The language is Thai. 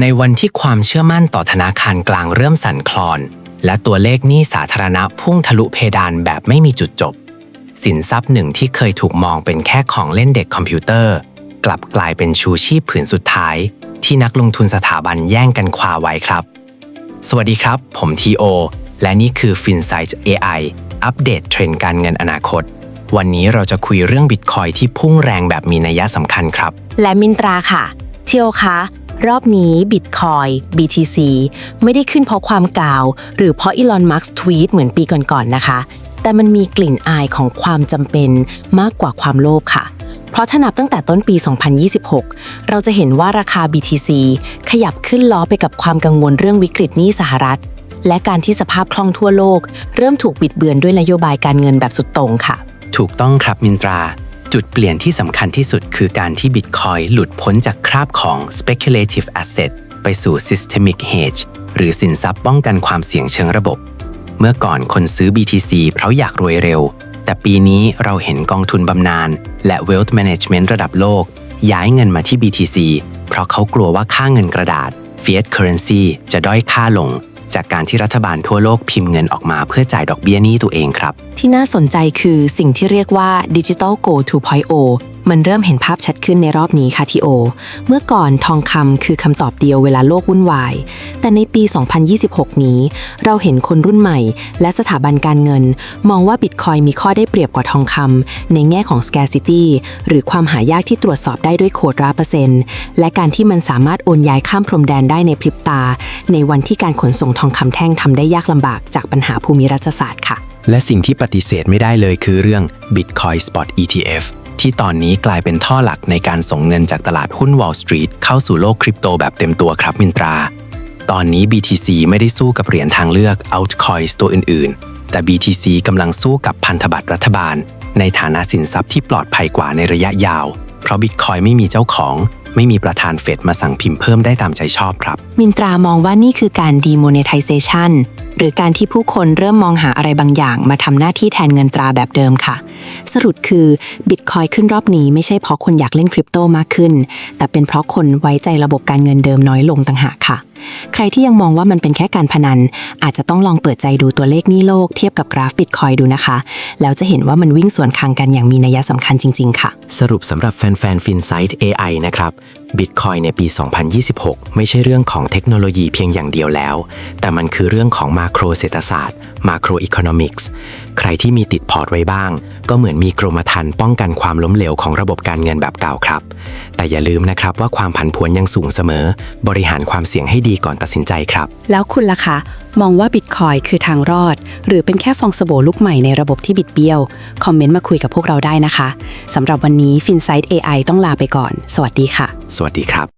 ในวันที่ความเชื่อมั่นต่อธนาคารกลางเริ่มสั่นคลอน และตัวเลขหนี้สาธารณะพุ่งทะลุเพดานแบบไม่มีจุดจบ สินทรัพย์หนึ่งที่เคยถูกมองเป็นแค่ของเล่นเด็กคอมพิวเตอร์ กลับกลายเป็นชูชีพผืนสุดท้าย ที่นักลงทุนสถาบันแย่งกันคว้าไว้ครับ สวัสดีครับ ผมทีโอและนี่คือ FinSight AI อัปเดตเทรนด์การเงินอนาคต วันนี้เราจะคุยเรื่องบิตคอยที่พุ่งแรงแบบมีนัยสำคัญครับ และมินตราค่ะ เที่ยวคะ รอบนี้บิตคอย BTC ไม่ได้ขึ้นเพราะความกล่าว หรือเพราะอีลอนมัสก์ทวีตเหมือนปีก่อนๆนะคะ แต่มันมีกลิ่นอายของความจำเป็นมากกว่าความโลภค่ะ เพราะถ้านับตั้งแต่ต้นปี 2026 เราจะเห็นว่าราคา BTC ขยับขึ้นล้อไปกับความกังวลเรื่องวิกฤตหนี้สหรัฐ และการที่สภาพคล่องทั่วโลก เริ่มถูกบิดเบือนด้วยนโยบายการเงินแบบสุดโต่งค่ะ ถูกต้องครับมินตรา จุดเปลี่ยนที่สำคัญที่สุดคือการที่บิตคอยหลุดพ้นจากคราบของ speculative asset ไปสู่ systemic hedge หรือสินทรัพย์ป้องกันความเสี่ยงเชิงระบบ เมื่อก่อนคนซื้อ BTC เพราะอยากรวยเร็ว แต่ปีนี้เราเห็นกองทุนบำนาญและ wealth management ระดับโลก ย้ายเงินมาที่ BTC เพราะเขากลัวว่าค่าเงินกระดาษ fiat currency จะด้อยค่าลง จากการที่รัฐบาลทั่วโลกพิมพ์เงินออกมาเพื่อจ่ายดอกเบี้ยหนี้ตัวเองครับ ที่น่าสนใจคือสิ่งที่เรียกว่า Digital Go 2.0 มันเริ่มเห็นภาพชัดขึ้นในรอบนี้ค่ะทีโอ เมื่อก่อนทองคำคือคำตอบเดียวเวลาโลกวุ่นวาย แต่ในปี 2026 นี้ เราเห็นคนรุ่นใหม่ และสถาบันการเงิน มองว่าบิตคอยมีข้อได้เปรียบกว่าทองคำในแง่ของ scarcity หรือความหายากที่ตรวจสอบได้ด้วยโคดราเปอร์เซ็นต์และการที่มันสามารถโอนย้ายข้ามพรมแดนได้ในพริบตา ในวันที่การขนส่งทองคำแท่งทำได้ยากลำบากจากปัญหาภูมิรัฐศาสตร์ค่ะและสิ่งที่ปฏิเสธไม่ได้เลยคือเรื่อง Bitcoin Spot ETF ที่ตอนนี้กลายเป็นท่อหลักในการส่งเงินจากตลาดหุ้น Wall Street เข้าสู่โลกคริปโตแบบเต็มตัวครับมินตรา ตอนนี้ BTC ไม่ได้สู้กับเหรียญทางเลือก Altcoins ตัวอื่น ๆ แต่ BTC กำลังสู้กับพันธบัตรรัฐบาล ในฐานะสินทรัพย์ที่ปลอดภัยกว่าในระยะยาว เพราะ Bitcoin ไม่มีเจ้าของ ไม่มีประธานเฟดมาสั่งพิมพ์เพิ่มได้ตามใจชอบครับ มินตรามองว่านี่คือการ demonetization หรือการที่ผู้คนเริ่มมองหาอะไรบางอย่าง มาทำหน้าที่แทนเงินตราแบบเดิมค่ะ สรุปคือบิตคอยขึ้นรอบนี้ไม่ใช่เพราะคนอยากเล่นคริปโตมากขึ้น แต่เป็นเพราะคนไว้ใจระบบการเงินเดิมน้อยลงต่างหากค่ะ ใครที่ยังมองว่ามันเป็นแค่การพนัน อาจจะต้องลองเปิดใจดูตัวเลขนี้โลกเทียบกับกราฟบิตคอยดูนะคะ แล้วจะเห็นว่ามันวิ่งสวนทางกันอย่างมีนัยสำคัญจริง ๆ ค่ะ สรุปสำหรับแฟนๆ FinSight AI นะครับ Bitcoin ในปี 2026 ไม่ใช่เรื่องของเทคโนโลยีเพียงอย่างเดียวแล้ว แต่มันคือเรื่องของมาโครเศรษฐศาสตร์ มาโครอีโคโนมิกส์ ใครที่มีติดพอร์ตไว้บ้าง ก็เหมือนมีกรมธรรม์ป้องกันความล้มเหลวของระบบการเงินแบบเก่าครับ แต่อย่าลืมนะครับว่าความผันผวนยังสูงเสมอ บริหารความเสี่ยงให้ดีก่อนตัดสินใจครับ แล้วคุณล่ะคะมองว่าบิตคอยคือทางรอด หรือเป็นแค่ฟองสบู่ลูกใหม่ในระบบที่บิดเบี้ยว คอมเมนต์มาคุยกับพวกเราได้นะคะสำหรับวันนี้ FinSight AI ต้องลาไปก่อน สวัสดีค่ะ สวัสดีครับ